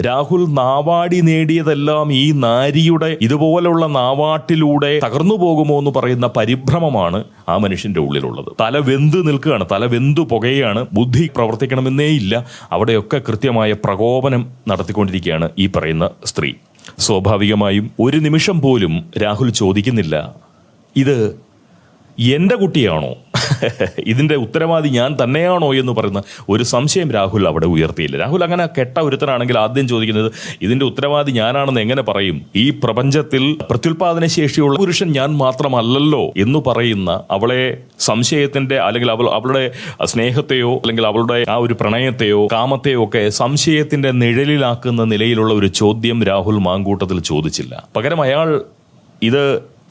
രാഹുൽ നാവാടി നേടിയതെല്ലാം ഈ നാരിയുടെ ഇതുപോലുള്ള നാവാട്ടിലൂടെ തകർന്നു പോകുമോ എന്ന് പറയുന്ന പരിഭ്രമമാണ് ആ മനുഷ്യന്റെ ഉള്ളിലുള്ളത്. തല വെന്ത് നിൽക്കുകയാണ്. തല വെന്തു പുകയാണ്. ബുദ്ധി പ്രവർത്തിക്കണമെന്നേ ഇല്ല അവിടെയൊക്കെ കൃത്യമായ പ്രകോപനം നടത്തിക്കൊണ്ടിരിക്കുകയാണ് ഈ പറയുന്ന സ്ത്രീ. സ്വാഭാവികമായും ഒരു നിമിഷം പോലും രാഹുൽ ചോദിക്കുന്നില്ല. ഇത് എന്റെ കുട്ടിയാണോ? ഇതിന്റെ ഉത്തരവാദി ഞാൻ തന്നെയാണോ എന്ന് പറയുന്ന ഒരു സംശയം രാഹുൽ അവിടെ ഉയർത്തിയില്ല. രാഹുൽ അങ്ങനെ കെട്ട ഒരുത്തനാണെങ്കിൽ ആദ്യം ചോദിക്കുന്നത് ഇതിന്റെ ഉത്തരവാദി ഞാനാണെന്ന് എങ്ങനെ പറയും? ഈ പ്രപഞ്ചത്തിൽ പ്രത്യുൽപാദന ശേഷിയുള്ള പുരുഷൻ ഞാൻ മാത്രമല്ലല്ലോ എന്ന് പറയുന്ന അവളെ സംശയത്തിന്റെ അല്ലെങ്കിൽ അവൾ അവളുടെ സ്നേഹത്തെയോ അല്ലെങ്കിൽ അവളുടെ ആ ഒരു പ്രണയത്തെയോ കാമത്തെയോ ഒക്കെ സംശയത്തിന്റെ നിഴലിലാക്കുന്ന നിലയിലുള്ള ഒരു ചോദ്യം രാഹുൽ മാങ്കൂട്ടത്തിൽ ചോദിച്ചില്ല. പകരം അയാൾ ഇത്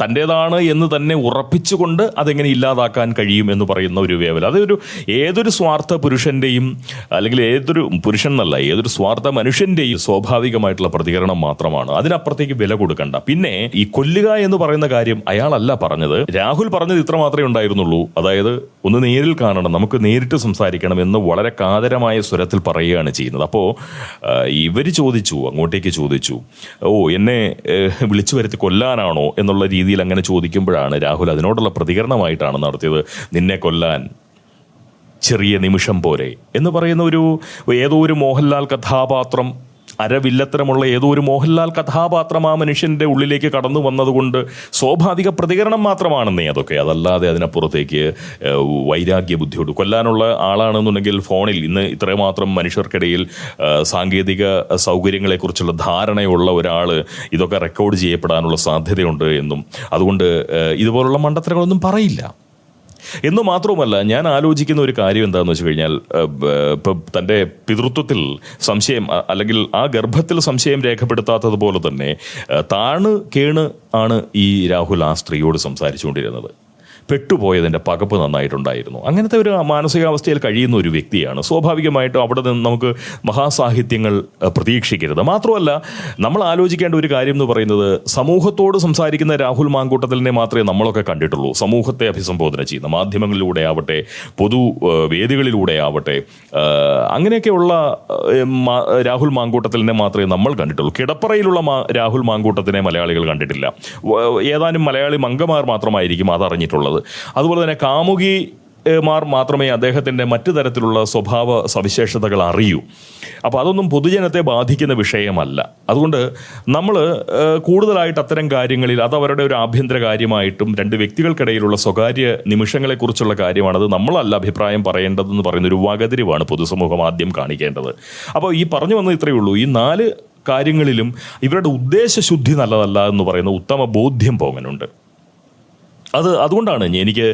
തന്റെതാണ് എന്ന് തന്നെ ഉറപ്പിച്ചുകൊണ്ട് അതെങ്ങനെ ഇല്ലാതാക്കാൻ കഴിയും എന്ന് പറയുന്ന ഒരു വേവൽ. അതൊരു ഏതൊരു സ്വാർത്ഥ പുരുഷന്റെയും അല്ലെങ്കിൽ ഏതൊരു പുരുഷൻ എന്നല്ല ഏതൊരു സ്വാർത്ഥ മനുഷ്യന്റെയും സ്വാഭാവികമായിട്ടുള്ള പ്രതികരണം മാത്രമാണ്. അതിനപ്പുറത്തേക്ക് വില കൊടുക്കണ്ട. പിന്നെ ഈ കൊല്ലുക എന്ന് പറയുന്ന കാര്യം അയാളല്ല പറഞ്ഞത്. രാഹുൽ പറഞ്ഞത് ഇത്ര മാത്രമേ ഉണ്ടായിരുന്നുള്ളൂ. അതായത് ഒന്ന് നേരിൽ കാണണം നമുക്ക് നേരിട്ട് സംസാരിക്കണം എന്ന് വളരെ കാതരമായ സ്വരത്തിൽ പറയുകയാണ് ചെയ്യുന്നത്. അപ്പോൾ ഇവർ ചോദിച്ചു അങ്ങോട്ടേക്ക് ചോദിച്ചു ഓ എന്നെ വിളിച്ചു വരുത്തി കൊല്ലാനാണോ? എന്നുള്ള രീതിയിൽ അങ്ങനെ ചോദിക്കുമ്പോഴാണ് രാഹുൽ അതിനോടുള്ള പ്രതികരണമായിട്ടാണ് നടത്തിയത് നിന്നെ കൊല്ലാൻ ചെറിയ നിമിഷം പോരെ എന്ന് പറയുന്ന ഒരു ഏതോ ഒരു മോഹൻലാൽ കഥാപാത്രം അരവില്ലത്തരമുള്ള ഏതോ ഒരു മോഹൻലാൽ കഥാപാത്രം ആ മനുഷ്യന്റെ ഉള്ളിലേക്ക് കടന്നു വന്നതുകൊണ്ട് സ്വാഭാവിക പ്രതികരണം മാത്രമാണെന്നേ അതൊക്കെ. അതല്ലാതെ അതിനപ്പുറത്തേക്ക് വൈരാഗ്യ ബുദ്ധിയോട് കൊല്ലാനുള്ള ആളാണെന്നുണ്ടെങ്കിൽ ഫോണിൽ ഇന്ന് ഇത്രമാത്രം മനുഷ്യർക്കിടയിൽ സാങ്കേതിക സൗകര്യങ്ങളെക്കുറിച്ചുള്ള ധാരണയുള്ള ഒരാൾ ഇതൊക്കെ റെക്കോർഡ് ചെയ്യപ്പെടാനുള്ള സാധ്യതയുണ്ട് എന്നും. അതുകൊണ്ട് ഇതുപോലുള്ള മണ്ടത്തരങ്ങളൊന്നും പറയില്ല. എന്ന് മാത്രവുമല്ല ഞാൻ ആലോചിക്കുന്ന ഒരു കാര്യം എന്താണെന്ന് വെച്ച് കഴിഞ്ഞാൽ ഏഹ്, തന്റെ പിതൃത്വത്തിൽ സംശയം അല്ലെങ്കിൽ ആ ഗർഭത്തിൽ സംശയം രേഖപ്പെടുത്താത്തതുപോലെ തന്നെ താണ് കേണ് ആണ് ഈ രാഹുൽ ആ സ്ത്രീയോട് സംസാരിച്ചുകൊണ്ടിരുന്നത്. പെട്ടുപോയതിന്റെ പകപ്പ് നന്നായിട്ടുണ്ടായിരുന്നു. അങ്ങനത്തെ ഒരു മാനസികാവസ്ഥയിൽ കഴിയുന്ന ഒരു വ്യക്തിയാണ്. സ്വാഭാവികമായിട്ടും അവിടെ നിന്ന് നമുക്ക് മഹാസാഹിത്യങ്ങൾ പ്രതീക്ഷിക്കരുത്. മാത്രമല്ല നമ്മൾ ആലോചിക്കേണ്ട ഒരു കാര്യം എന്ന് പറയുന്നത് സമൂഹത്തോട് സംസാരിക്കുന്ന രാഹുൽ മാങ്കൂട്ടത്തിലിനെ മാത്രമേ നമ്മളൊക്കെ കണ്ടിട്ടുള്ളൂ. സമൂഹത്തെ അഭിസംബോധന ചെയ്യുന്ന മാധ്യമങ്ങളിലൂടെ ആവട്ടെ പൊതു വേദികളിലൂടെ ആവട്ടെ അങ്ങനെയൊക്കെയുള്ള രാഹുൽ മാങ്കൂട്ടത്തിലിനെ മാത്രമേ നമ്മൾ കണ്ടിട്ടുള്ളൂ. കിടപ്പറയിലുള്ള രാഹുൽ മാങ്കൂട്ടത്തിനെ മലയാളികൾ കണ്ടിട്ടില്ല. ഏതാനും മലയാളി മംഗമാർ മാത്രമായിരിക്കും അതറിഞ്ഞിട്ടുള്ളത്. അതുപോലെ തന്നെ കാമുകി മാർ മാത്രമേ അദ്ദേഹത്തിന്റെ മറ്റു തരത്തിലുള്ള സ്വഭാവ സവിശേഷതകൾ അറിയൂ. അപ്പോൾ അതൊന്നും പൊതുജനത്തെ ബാധിക്കുന്ന വിഷയമല്ല. അതുകൊണ്ട് നമ്മൾ കൂടുതലായിട്ട് അത്തരം കാര്യങ്ങളിൽ അത് അവരുടെ ഒരു ആഭ്യന്തര കാര്യമായിട്ടും രണ്ട് വ്യക്തികൾക്കിടയിലുള്ള സ്വകാര്യ നിമിഷങ്ങളെക്കുറിച്ചുള്ള കാര്യമാണത് നമ്മളല്ല അഭിപ്രായം പറയേണ്ടതെന്ന് പറയുന്ന ഒരു വകതിരിവാണ് പൊതുസമൂഹം ആദ്യം കാണിക്കേണ്ടത്. അപ്പോൾ ഈ പറഞ്ഞു വന്നത് ഇത്രയേ ഉള്ളൂ. ഈ നാല് കാര്യങ്ങളിലും ഇവരുടെ ഉദ്ദേശശുദ്ധി നല്ലതല്ല എന്ന് പറയുന്ന ഉത്തമ ബോധ്യം പോകാനുണ്ട്. അത് അതുകൊണ്ടാണ് എനിക്ക്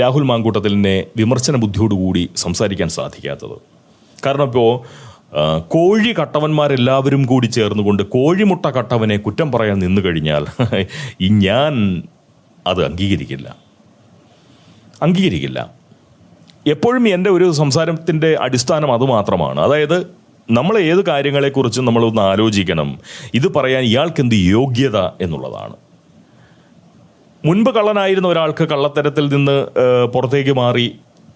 രാഹുൽ മാങ്കൂട്ടത്തിലിനെ വിമർശന ബുദ്ധിയോടുകൂടി സംസാരിക്കാൻ സാധിക്കാത്തത്. കാരണം ഇപ്പോൾ കോഴി കട്ടവന്മാരെല്ലാവരും കൂടി ചേർന്നുകൊണ്ട് കോഴിമുട്ട കട്ടവനെ കുറ്റം പറയാൻ നിന്നു കഴിഞ്ഞാൽ ഞാൻ അത് അംഗീകരിക്കില്ല. അംഗീകരിക്കില്ല. എപ്പോഴും എന്റെ ഒരു സംസാരത്തിന്റെ അടിസ്ഥാനം അത് മാത്രമാണ്. അതായത് നമ്മൾ ഏത് കാര്യങ്ങളെക്കുറിച്ചും നമ്മളൊന്ന് ആലോചിക്കണം. ഇത് പറയാൻ ഇയാൾക്കെന്ത് യോഗ്യത എന്നുള്ളതാണ്. മുൻപ് കള്ളനായിരുന്ന ഒരാൾക്ക് കള്ളത്തരത്തിൽ നിന്ന് പുറത്തേക്ക് മാറി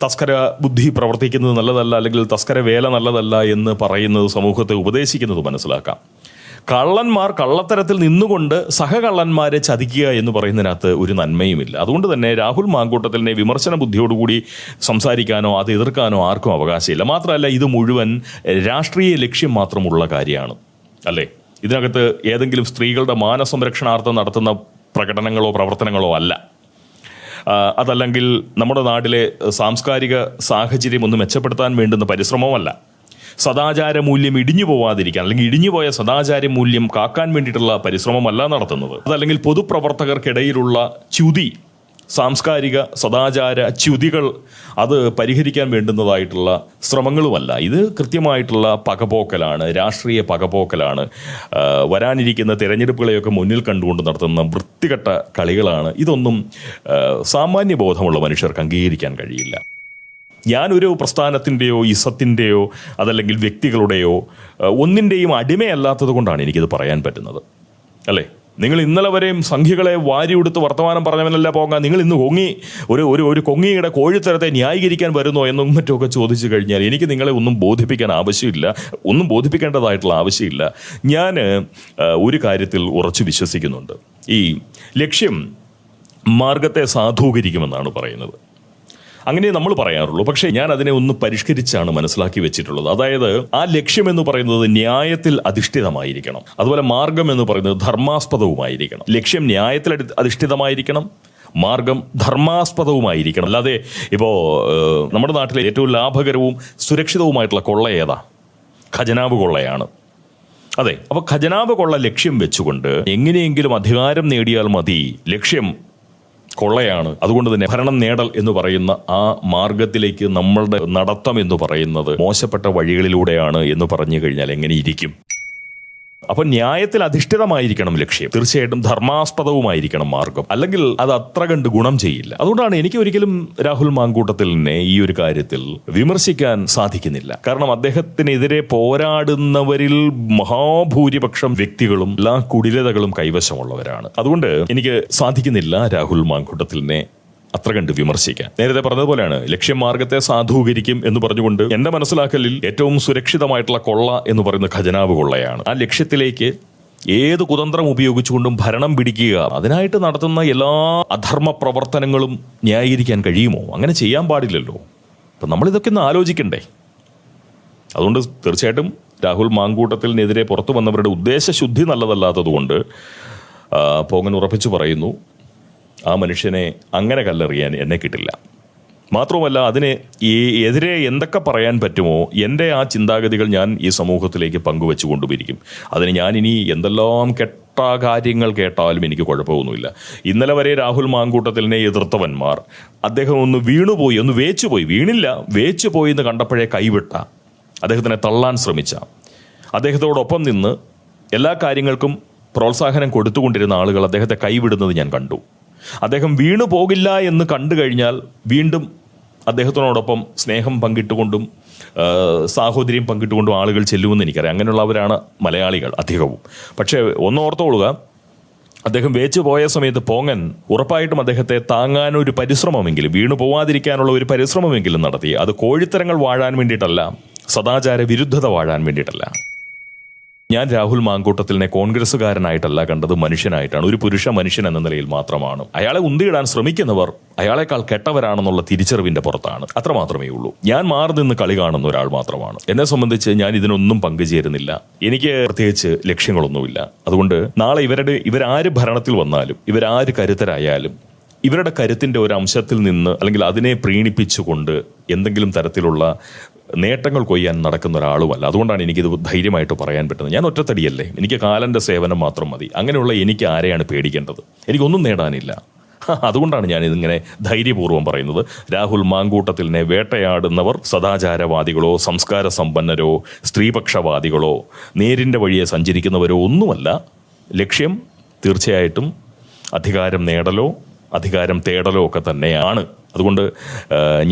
തസ്കര ബുദ്ധി പ്രവർത്തിക്കുന്നത് നല്ലതല്ല അല്ലെങ്കിൽ തസ്കര വേല നല്ലതല്ല എന്ന് പറയുന്നത് സമൂഹത്തെ ഉപദേശിക്കുന്നത് മനസ്സിലാക്കാം. കള്ളന്മാർ കള്ളത്തരത്തിൽ നിന്നുകൊണ്ട് സഹകള്ളന്മാരെ ചതിക്കുക എന്ന് പറയുന്നതിനകത്ത് ഒരു നന്മയുമില്ല. അതുകൊണ്ട് തന്നെ രാഹുൽ മാങ്കൂട്ടത്തിലിനെ വിമർശന ബുദ്ധിയോടുകൂടി സംസാരിക്കാനോ അത് എതിർക്കാനോ ആർക്കും അവകാശമില്ല. മാത്രമല്ല ഇത് മുഴുവൻ രാഷ്ട്രീയ ലക്ഷ്യം മാത്രമുള്ള കാര്യമാണ്. അല്ലേ? ഇതിനകത്ത് ഏതെങ്കിലും സ്ത്രീകളുടെ മാനസംരക്ഷണാർത്ഥം നടത്തുന്ന പ്രകടനങ്ങളോ പ്രവർത്തനങ്ങളോ അല്ല. അതല്ലെങ്കിൽ നമ്മുടെ നാട്ടിലെ സാംസ്കാരിക സാഹചര്യം ഒന്ന് മെച്ചപ്പെടുത്താൻ വേണ്ടുന്ന പരിശ്രമമല്ല സദാചാര മൂല്യം ഇടിഞ്ഞു പോവാതിരിക്കാൻ അല്ലെങ്കിൽ ഇടിഞ്ഞുപോയ സദാചാര മൂല്യം കാക്കാൻ വേണ്ടിയിട്ടുള്ള പരിശ്രമമല്ല നടത്തുന്നത്. അതല്ലെങ്കിൽ പൊതുപ്രവർത്തകർക്കിടയിലുള്ള ച്യുതി സാംസ്കാരിക സദാചാര ച്യുതികൾ അത് പരിഹരിക്കാൻ വേണ്ടുന്നതായിട്ടുള്ള ശ്രമങ്ങളുമല്ല. ഇത് കൃത്യമായിട്ടുള്ള പകപോക്കലാണ് രാഷ്ട്രീയ പകപോക്കലാണ്. വരാനിരിക്കുന്ന തിരഞ്ഞെടുപ്പുകളെയൊക്കെ മുന്നിൽ കണ്ടുകൊണ്ട് നടത്തുന്ന വൃത്തികെട്ട കളികളാണ്. ഇതൊന്നും സാമാന്യ ബോധമുള്ള മനുഷ്യർക്ക് അംഗീകരിക്കാൻ കഴിയില്ല. ഞാനൊരു പ്രസ്ഥാനത്തിന്റെയോ ഇസത്തിന്റെയോ അതല്ലെങ്കിൽ വ്യക്തികളുടെയോ ഒന്നിന്റെയും അടിമയല്ലാത്തത് കൊണ്ടാണ് എനിക്കിത് പറയാൻ പറ്റുന്നത്. അല്ലേ? നിങ്ങൾ ഇന്നലെ വരെയും സംഖ്യകളെ വാരിയെടുത്ത് വർത്തമാനം പറഞ്ഞവനല്ല പോകാൻ. നിങ്ങൾ ഇന്ന് കൊങ്ങി ഒരു ഒരു ഒരു കൊങ്ങിയുടെ കോഴിത്തരത്തെ ന്യായീകരിക്കാൻ വരുന്നോ എന്നും മറ്റുമൊക്കെ ചോദിച്ചു കഴിഞ്ഞാൽ എനിക്ക് നിങ്ങളെ ഒന്നും ബോധിപ്പിക്കാൻ ആവശ്യമില്ല. ഒന്നും ബോധിപ്പിക്കേണ്ടതായിട്ടുള്ള ആവശ്യമില്ല. ഞാൻ ഒരു കാര്യത്തിൽ ഉറച്ചു വിശ്വസിക്കുന്നുണ്ട്. ഈ ലക്ഷ്യം മാർഗത്തെ സാധൂകരിക്കുമെന്നാണ് പറയുന്നത്. അങ്ങനെ നമ്മൾ പറയാറുള്ളൂ. പക്ഷേ ഞാൻ അതിനെ ഒന്ന് പരിഷ്കരിച്ചാണ് മനസ്സിലാക്കി വെച്ചിട്ടുള്ളത്. അതായത് ആ ലക്ഷ്യം എന്ന് പറയുന്നത് ന്യായത്തിൽ അധിഷ്ഠിതമായിരിക്കണം. അതുപോലെ മാർഗം എന്ന് പറയുന്നത് ധർമാസ്പദവുമായിരിക്കണം. ലക്ഷ്യം ന്യായത്തിൽ അധിഷ്ഠിതമായിരിക്കണം. മാർഗം ധർമാസ്പദവുമായിരിക്കണം. അല്ലാതെ ഇപ്പോൾ നമ്മുടെ നാട്ടിലെ ഏറ്റവും ലാഭകരവും സുരക്ഷിതവുമായിട്ടുള്ള കൊള്ള ഏതാ? ഖജനാവ് കൊള്ളയാണ്. അതെ അപ്പോൾ ഖജനാവ് കൊള്ള ലക്ഷ്യം വെച്ചുകൊണ്ട് എങ്ങനെയെങ്കിലും അധികാരം നേടിയാൽ മതി. ലക്ഷ്യം കൊള്ളയാണ്. അതുകൊണ്ട് തന്നെ ഭരണം നേടൽ എന്ന് പറയുന്ന ആ മാർഗത്തിലേക്ക് നമ്മളുടെ നടത്തം എന്ന് പറയുന്നത് മോശപ്പെട്ട വഴികളിലൂടെയാണ് എന്ന് പറഞ്ഞു കഴിഞ്ഞാൽ എങ്ങനെ ഇരിക്കും? അപ്പൊ ന്യായത്തിൽ അധിഷ്ഠിതമായിരിക്കണം ലക്ഷ്യം. തീർച്ചയായിട്ടും ധർമാസ്പദവുമായിരിക്കണം മാർഗം. അല്ലെങ്കിൽ അത് അത്ര കണ്ട് ഗുണം ചെയ്യില്ല. അതുകൊണ്ടാണ് എനിക്ക് ഒരിക്കലും രാഹുൽ മാങ്കൂട്ടത്തിൽ മാങ്കൂട്ടത്തിലിനെ ഈ ഒരു കാര്യത്തിൽ വിമർശിക്കാൻ സാധിക്കുന്നില്ല. കാരണം അദ്ദേഹത്തിനെതിരെ പോരാടുന്നവരിൽ മഹാഭൂരിപക്ഷം വ്യക്തികളും എല്ലാ കുടിലതകളും കൈവശമുള്ളവരാണ്. അതുകൊണ്ട് എനിക്ക് സാധിക്കുന്നില്ല രാഹുൽ മാങ്കൂട്ടത്തിൽ മാങ്കൂട്ടത്തിലിനെ അത്ര കണ്ട് വിമർശിക്കാൻ നേരത്തെ പറഞ്ഞതുപോലെയാണ് ലക്ഷ്യം മാർഗത്തെ സാധൂകരിക്കും എന്ന് പറഞ്ഞുകൊണ്ട് എന്റെ മനസ്സിലാക്കലിൽ ഏറ്റവും സുരക്ഷിതമായിട്ടുള്ള കൊള്ള എന്ന് പറയുന്ന ഖജനാവ് കൊള്ളയാണ്. ആ ലക്ഷ്യത്തിലേക്ക് ഏത് കുതന്ത്രം ഉപയോഗിച്ചുകൊണ്ടും ഭരണം പിടിക്കുക അതിനായിട്ട് നടത്തുന്ന എല്ലാ അധർമ്മ പ്രവർത്തനങ്ങളും ന്യായീകരിക്കാൻ കഴിയുമോ? അങ്ങനെ ചെയ്യാൻ പാടില്ലല്ലോ. അപ്പം നമ്മളിതൊക്കെ ഒന്ന് ആലോചിക്കണ്ടേ. അതുകൊണ്ട് തീർച്ചയായിട്ടും രാഹുൽ മാങ്കൂട്ടത്തിനെതിരെ പുറത്തു വന്നവരുടെ ഉദ്ദേശശുദ്ധി നല്ലതല്ലാത്തതുകൊണ്ട് പോങ്ങൻ ഉറപ്പിച്ചു പറയുന്നു. ആ മനുഷ്യനെ അങ്ങനെ കല്ലെറിയാൻ എന്നെ കിട്ടില്ല. മാത്രവുമല്ല അതിന് ഈ എതിരെ എന്തൊക്കെ പറയാൻ പറ്റുമോ എന്റെ ആ ചിന്താഗതികൾ ഞാൻ ഈ സമൂഹത്തിലേക്ക് പങ്കുവെച്ചു കൊണ്ടുപോയിരിക്കും അതിന് ഞാൻ ഇനി എന്തെല്ലാം കെട്ട കാര്യങ്ങൾ കേട്ടാലും എനിക്ക് കുഴപ്പമൊന്നുമില്ല. ഇന്നലെ വരെ രാഹുൽ മാങ്കൂട്ടത്തിലിനെ എതിർത്തവന്മാർ അദ്ദേഹം ഒന്ന് വീണുപോയി ഒന്ന് വേച്ചുപോയി വീണില്ല വേച്ചുപോയി എന്ന് കണ്ടപ്പോഴേ കൈവിട്ട അദ്ദേഹത്തിനെ തള്ളാൻ ശ്രമിച്ച അദ്ദേഹത്തോടൊപ്പം നിന്ന് എല്ലാ കാര്യങ്ങൾക്കും പ്രോത്സാഹനം കൊടുത്തുകൊണ്ടിരുന്ന ആളുകൾ അദ്ദേഹത്തെ കൈവിടുന്നത് ഞാൻ കണ്ടു. അദ്ദേഹം വീണു പോകില്ല എന്ന് കണ്ടു കഴിഞ്ഞാൽ വീണ്ടും അദ്ദേഹത്തിനോടൊപ്പം സ്നേഹം പങ്കിട്ടുകൊണ്ടും സാഹോദര്യം പങ്കിട്ടുകൊണ്ടും ആളുകൾ ചെല്ലുമെന്ന് എനിക്കറിയാം. അങ്ങനെയുള്ളവരാണ് മലയാളികൾ അധികവും. പക്ഷേ ഒന്നോർത്തോളുക അദ്ദേഹം വേച്ചു പോയ സമയത്ത് പോങ്ങൻ ഉറപ്പായിട്ടും അദ്ദേഹത്തെ താങ്ങാൻ ഒരു പരിശ്രമമെങ്കിലും വീണു പോവാതിരിക്കാനുള്ള ഒരു പരിശ്രമമെങ്കിലും നടത്തി. അത് കോഴിത്തരങ്ങൾ വാഴാൻ വേണ്ടിയിട്ടല്ല സദാചാര വിരുദ്ധത വാഴാൻ വേണ്ടിയിട്ടല്ല. ഞാൻ രാഹുൽ മാങ്കൂട്ടത്തിലിനെ കോൺഗ്രസ്സുകാരനായിട്ടല്ല കണ്ടത് മനുഷ്യനായിട്ടാണ്. ഒരു പുരുഷ മനുഷ്യൻ എന്ന നിലയിൽ മാത്രമാണ്. അയാളെ ഉന്തിയിടാൻ ശ്രമിക്കുന്നവർ അയാളെക്കാൾ കെട്ടവരാണെന്നുള്ള തിരിച്ചറിവിന്റെ പുറത്താണ്. അത്ര മാത്രമേ ഉള്ളൂ. ഞാൻ മാറി നിന്ന് കളി കാണുന്ന ഒരാൾ മാത്രമാണ്. എന്നെ സംബന്ധിച്ച് ഞാൻ ഇതിനൊന്നും പങ്കുചേരുന്നില്ല. എനിക്ക് പ്രത്യേകിച്ച് ലക്ഷ്യങ്ങളൊന്നുമില്ല. അതുകൊണ്ട് നാളെ ഇവരുടെ ഇവരാര് ഭരണത്തിൽ വന്നാലും ഇവരാര് കരുത്തരായാലും ഇവരുടെ കരുത്തിന്റെ ഒരു അംശത്തിൽ നിന്ന് അല്ലെങ്കിൽ അതിനെ പ്രീണിപ്പിച്ചുകൊണ്ട് എന്തെങ്കിലും തരത്തിലുള്ള നേട്ടങ്ങൾ കൊയ്യാൻ നടക്കുന്ന ഒരാളുമല്ല. അതുകൊണ്ടാണ് എനിക്കിത് ധൈര്യമായിട്ട് പറയാൻ പറ്റുന്നത്. ഞാൻ ഒറ്റത്തടിയല്ലേ? എനിക്ക് കാലന്റെ സേവനം മാത്രം മതി. അങ്ങനെയുള്ള എനിക്ക് ആരെയാണ് പേടിക്കേണ്ടത്? എനിക്കൊന്നും നേടാനില്ല. അതുകൊണ്ടാണ് ഞാൻ ഇതിങ്ങനെ ധൈര്യപൂർവം പറയുന്നത്. രാഹുൽ മാങ്കൂട്ടത്തിലിനെ വേട്ടയാടുന്നവർ സദാചാരവാദികളോ സംസ്കാര സമ്പന്നരോ സ്ത്രീപക്ഷവാദികളോ നേരിന്റെ വഴിയെ സഞ്ചരിക്കുന്നവരോ ഒന്നുമല്ല. ലക്ഷ്യം തീർച്ചയായിട്ടും അധികാരം നേടലോ അധികാരം തേടലോ ഒക്കെ തന്നെയാണ്. അതുകൊണ്ട്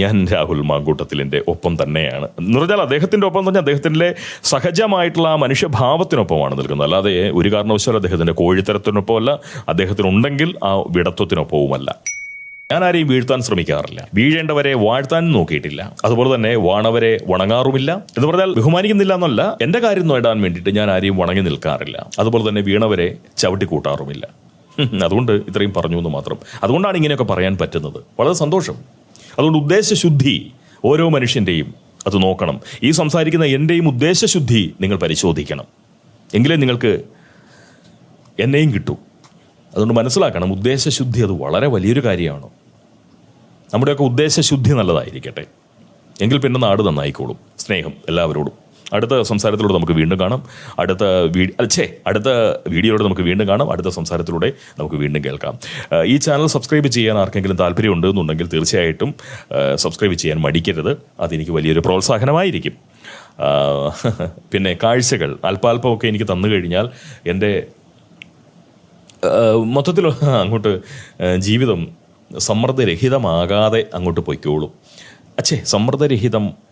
ഞാൻ രാഹുൽ മാങ്കൂട്ടത്തിലിന്റെ ഒപ്പം തന്നെയാണ്. എന്ന് പറഞ്ഞാൽ അദ്ദേഹത്തിന്റെ ഒപ്പം തന്നെ അദ്ദേഹത്തിന്റെ സഹജമായിട്ടുള്ള ആ മനുഷ്യഭാവത്തിനൊപ്പമാണ് നിൽക്കുന്നത്. അല്ലാതെ ഒരു കാരണവശാലും അദ്ദേഹത്തിന്റെ കോഴിത്തരത്തിനൊപ്പമല്ല അദ്ദേഹത്തിനുണ്ടെങ്കിൽ ആ വിടത്വത്തിനൊപ്പവുമല്ല. ഞാൻ ആരെയും വീഴ്ത്താൻ ശ്രമിക്കാറില്ല. വീഴേണ്ടവരെ വാഴ്ത്താൻ നോക്കിയിട്ടില്ല. അതുപോലെ തന്നെ വാണവരെ വണങ്ങാറുമില്ല. എന്ന് പറഞ്ഞാൽ ബഹുമാനിക്കുന്നില്ല എന്നല്ല എന്റെ കാര്യം നേടാൻ വേണ്ടിയിട്ട് ഞാൻ ആരെയും വണങ്ങി നിൽക്കാറില്ല. അതുപോലെ തന്നെ വീണവരെ ചവിട്ടി കൂട്ടാറുമില്ല ഹും, അതുകൊണ്ട് ഇത്രയും പറഞ്ഞു എന്ന് മാത്രം. അതുകൊണ്ടാണ് ഇങ്ങനെയൊക്കെ പറയാൻ പറ്റുന്നത്. വളരെ സന്തോഷം. അതുകൊണ്ട് ഉദ്ദേശശുദ്ധി ഓരോ മനുഷ്യന്റെയും അത് നോക്കണം. ഈ സംസാരിക്കുന്ന എന്റെയും ഉദ്ദേശശുദ്ധി നിങ്ങൾ പരിശോധിക്കണം. എങ്കിലേ നിങ്ങൾക്ക് എന്നെയും കിട്ടൂ. അതുകൊണ്ട് മനസ്സിലാക്കണം ഉദ്ദേശശുദ്ധി അത് വളരെ വലിയൊരു കാര്യമാണ്. നമ്മുടെയൊക്കെ ഉദ്ദേശശുദ്ധി നല്ലതായിരിക്കട്ടെ. എങ്കിൽ പിന്നെ നാട് നന്നായിക്കോളും. സ്നേഹം എല്ലാവരോടും. അടുത്ത സംസാരത്തിലൂടെ നമുക്ക് വീണ്ടും കാണാം. അടുത്ത വീ- അച്ഛേ അടുത്ത വീഡിയോയിലൂടെ നമുക്ക് വീണ്ടും കാണാം. അടുത്ത സംസാരത്തിലൂടെ നമുക്ക് വീണ്ടും കേൾക്കാം. ഈ ചാനൽ സബ്സ്ക്രൈബ് ചെയ്യാൻ ആർക്കെങ്കിലും താല്പര്യമുണ്ട് എന്നുണ്ടെങ്കിൽ തീർച്ചയായിട്ടും സബ്സ്ക്രൈബ് ചെയ്യാൻ മടിക്കരുത്. അതെനിക്ക് വലിയൊരു പ്രോത്സാഹനമായിരിക്കും. പിന്നെ കാഴ്ചകൾ അല്പാൽപ്പമൊക്കെ എനിക്ക് തന്നു കഴിഞ്ഞാൽ എന്റെ മൊത്തത്തിൽ അങ്ങോട്ട് ജീവിതം സമ്മർദ്ദരഹിതമാകാതെ അങ്ങോട്ട് പൊയ്ക്കോളും. അച്ഛേ സമ്മർദ്ദരഹിതം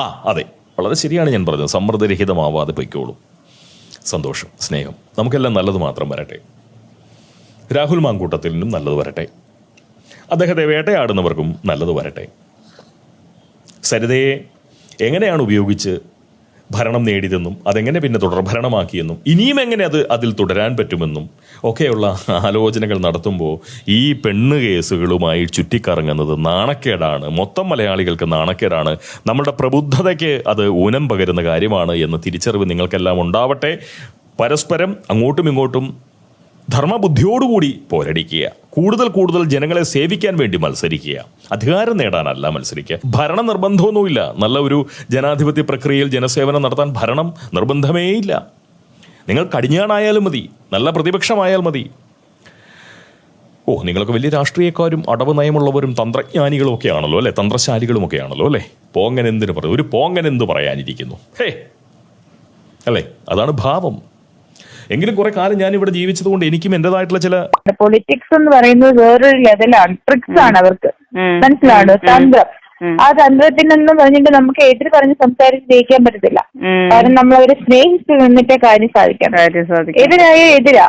ആ അതെ. വളരെ ശരിയാണ് ഞാൻ പറഞ്ഞത്. സമ്മർദ്ദരഹിതമാവാതെ പൊയ്ക്കോളൂ. സന്തോഷം സ്നേഹം. നമുക്കെല്ലാം നല്ലത് മാത്രം വരട്ടെ. രാഹുൽ മാങ്കൂട്ടത്തിനും നല്ലത് വരട്ടെ. അദ്ദേഹത്തെ വേട്ടയാടുന്നവർക്കും നല്ലത് വരട്ടെ. സരിതയെ എങ്ങനെയാണ് ഉപയോഗിച്ച് ഭരണം നേടിയതെന്നും അതെങ്ങനെ പിന്നെ തുടർ ഭരണമാക്കിയെന്നും ഇനിയും എങ്ങനെ അത് അതിൽ തുടരാൻ പറ്റുമെന്നും ഒക്കെയുള്ള ആലോചനകൾ നടത്തുമ്പോൾ ഈ പെണ്ണ് കേസുകളുമായി ചുറ്റിക്കറങ്ങുന്നത് നാണക്കേടാണ്. മൊത്തം മലയാളികൾക്ക് നാണക്കേടാണ്. നമ്മുടെ പ്രബുദ്ധതയ്ക്ക് അത് ഊനം പകരുന്ന കാര്യമാണ് എന്ന തിരിച്ചറിവ് നിങ്ങൾക്കെല്ലാം ഉണ്ടാവട്ടെ. പരസ്പരം അങ്ങോട്ടും ഇങ്ങോട്ടും ധർമ്മബുദ്ധിയോടുകൂടി പോരടിക്കുക. കൂടുതൽ കൂടുതൽ ജനങ്ങളെ സേവിക്കാൻ വേണ്ടി മത്സരിക്കുക. അധികാരം നേടാനല്ല മത്സരിക്കുക. ഭരണ നിർബന്ധമൊന്നുമില്ല. നല്ല ഒരു ജനാധിപത്യ പ്രക്രിയയിൽ ജനസേവനം നടത്താൻ ഭരണം നിർബന്ധമേയില്ല നിങ്ങൾ കടിഞ്ഞാണായാലും മതി. നല്ല പ്രതിപക്ഷമായാൽ മതി. ഓ നിങ്ങളൊക്കെ വലിയ രാഷ്ട്രീയക്കാരും അടവ് നയമുള്ളവരും തന്ത്രജ്ഞാനികളും ഒക്കെ ആണല്ലോ അല്ലെ? തന്ത്രശാലികളും ഒക്കെ ആണല്ലോ അല്ലെ? പോങ്ങൻ എന്തിനു ഒരു പോങ്ങൻ എന്ത് പറയാനിരിക്കുന്നു? ഹേ! അല്ലേ? അതാണ് ഭാവം. എങ്കിലും കുറെ കാലം ഞാൻ ഇവിടെ ജീവിച്ചതുകൊണ്ട് എനിക്കും എന്റേതായിട്ടുള്ള ചില പൊളിറ്റിക്സ് എന്ന് പറയുന്നത് വേറൊരു ലെവലാണ് ട്രിക്സ് ആണ് അവർക്ക്. മനസ്സിലാണ്. തന്ത്രം. ആ ആ തന്ത്രത്തിനൊന്നും പറഞ്ഞിട്ട് നമുക്ക് എതിര് പറഞ്ഞ് സംസാരിച്ച് ജയിക്കാൻ പറ്റത്തില്ല. കാരണം നമ്മൾ അവരെ സ്നേഹിച്ച് നിന്നിട്ടേ കാര്യം സാധിക്കും എതിരായ എതിരാ.